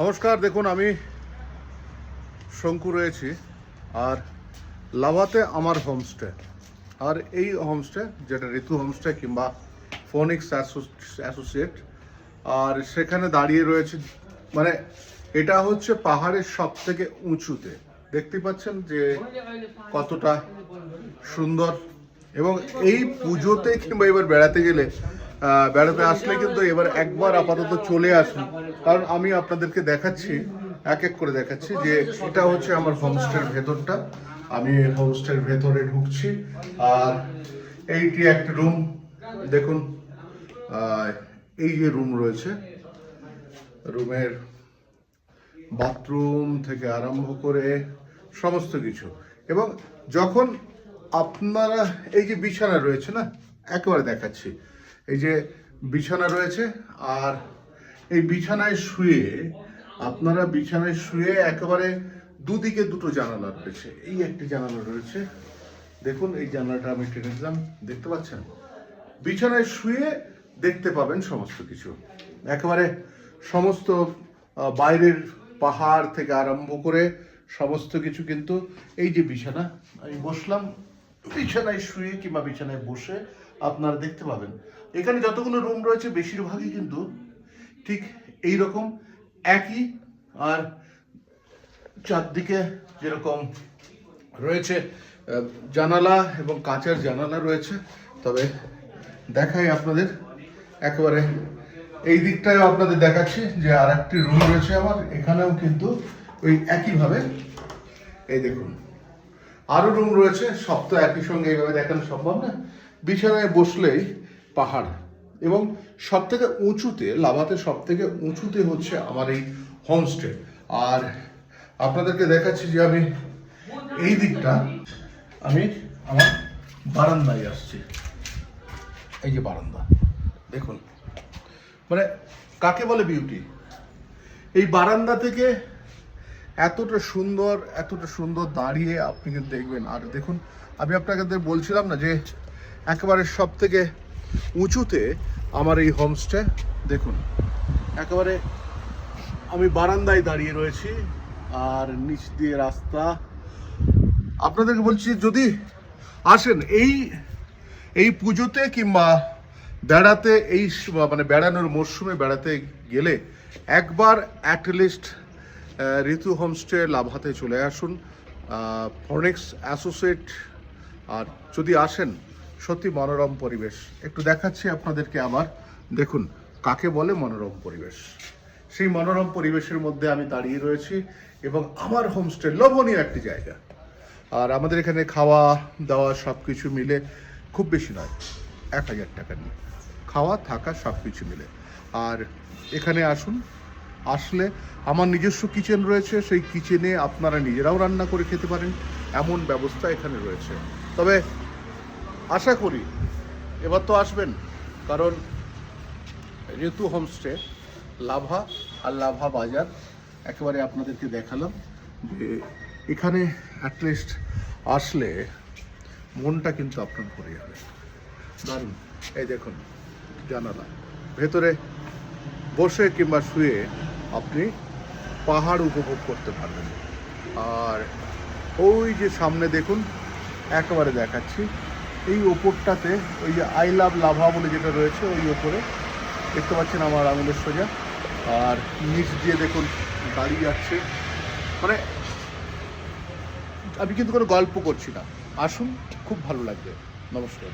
নমস্কার, দেখুন আমি শঙ্কু রয়েছি আর লাভাতে আমার হোমস্টে আর এই হোমস্টে যেটা ঋতু হোমস্টে কিংবা ফোনিক্স অ্যাসোসিয়েট আর সেখানে দাঁড়িয়ে রয়েছে মানে এটা হচ্ছে পাহাড়ের সব থেকে উঁচুতে। দেখতে পাচ্ছেন যে কতটা সুন্দর। এবং এই পুজোতে কিংবা এবার বেড়াতে গেলে বেড়াতে আসলে কিন্তু এবার একবার আপাতত চলে আসুন। কারণ আমি আপনাদেরকে দেখাচ্ছি, এক এক করে দেখাচ্ছি যে এটা হচ্ছে আমার হোমস্টের ভেতরটা। আমি হোমস্টের ভেতরে ঢুকছি, আর এইটি একটা রুম। দেখুন এই যে রুম রয়েছে, রুমের বাথরুম থেকে আরম্ভ করে সমস্ত কিছু। এবং যখন আপনারা, এই যে বিছানা রয়েছে না, একেবারে দেখাচ্ছি। এই যে বিছানা রয়েছে, আর এই বিছানায় শুয়ে, আপনারা বিছানায় শুয়ে একেবারে দুদিকে দুটো জানালা রয়েছে। এই একটি জানালা রয়েছে। দেখুন, এই জানালাটা আমি টেনে দিলাম দেখতে পাচ্ছেন? বিছানায় শুয়ে দেখতে পাবেন সমস্ত কিছু। একেবারে সমস্ত বাইরের পাহাড় থেকে আরম্ভ করে সমস্ত কিছু কিন্তু এই যে বিছানা, আমি বসলাম। বিছানায় শুয়ে কিংবা বিছানায় বসে আপনারা দেখতে পাবেন। এখানে যতগুলো রুম রয়েছে, বেশিরভাগই কিন্তু ঠিক এই রকম একই আর চারদিকে যেরকম রয়েছে জানালা এবং কাঁচের জানালা রয়েছে। তবে দেখাই আপনাদের একেবারে এই দিকটায় আপনাদের দেখাচ্ছি যে আর একটি রুম রয়েছে আমার এখানেও কিন্তু ওই একইভাবে, এই দেখুন আরও রুম রয়েছে। সব তো একই সঙ্গে এইভাবে দেখানো সম্ভব না। বিছানায় বসলেই পাহাড় এবং সব থেকে উঁচুতে, লাভাতে সব থেকে উঁচুতে হচ্ছে আমার এই হোমস্টে আর আপনাদেরকে দেখাচ্ছি যে আমি এই দিকটা, আমি আমার বারান্দায় আসছি। এই যে বারান্দা, দেখুন। মানে কাকে বলে বিউটি এই বারান্দা থেকে এতটা সুন্দর এতটা সুন্দর দাঁড়িয়ে আপনি দেখবেন। আর দেখুন, আমি আপনাকে বলছিলাম না যে একেবারে সব থেকে উঁচুতে আমার এই হোমস্টে, দেখুন, একেবারে আমি বারান্দায় দাঁড়িয়ে রয়েছি, আর নিচ দিয়ে রাস্তা। আপনাদেরকে বলছি, যদি আসেন, এই এই পুজোতে কিংবা বেড়াতে, এই মানে বেড়ানোর মরশুমে বেড়াতে গেলে একবার অ্যাটলিস্ট ঋতু হোমস্টে লাভাতে চলে আসুন। ফরেক্স অ্যাসোসিয়েট আর যদি আসেন সত্যি মনোরম পরিবেশ। একটু দেখাচ্ছি আপনাদেরকে আবার। দেখুন, কাকে বলে মনোরম পরিবেশ? সেই মনোরম পরিবেশের মধ্যে আমি দাঁড়িয়ে রয়েছি এবং আমার হোমস্টে লোভনীয় একটি জায়গা। আর আমাদের এখানে খাওয়া, দাওয়া সব কিছু মিলে খুব বেশি নয়, এক হাজার টাকা নিয়ে। খাওয়া, থাকা সব কিছু মিলে। আর এখানে আসুন, আসলে আমার নিজস্ব কিচেন রয়েছে, সেই কিচেনে আপনারা নিজেরাও রান্না করে খেতে পারেন। এমন ব্যবস্থা এখানে রয়েছে। তবে আশা করি এবার তো আসবেন, কারণ ঋতু হোমস্টে, লাভা আর লাভা বাজার একেবারে আপনাদেরকে দেখালাম যে এখানে অ্যাটলিস্ট আসলে মনটা কিন্তু আপনার ভরে যাবে। দারুণ। এই দেখুন, জানালা। ভেতরে বসে কিংবা শুয়ে আপনি পাহাড় উপভোগ করতে পারবেন। আর ওই যে সামনে দেখুন, একেবারে দেখাচ্ছি এই ওপরটাতে ওই যে আই লাভ লাভা বলে যেটা রয়েছে, ওই ওপরে। দেখতে পাচ্ছেন আমার আঙুলের সোজা। আর নিচ দিয়ে দেখুন গাড়ি যাচ্ছে মানে আমি কিন্তু কোনো গল্প করছি না। আসুন, খুব ভালো লাগবে। নমস্কার।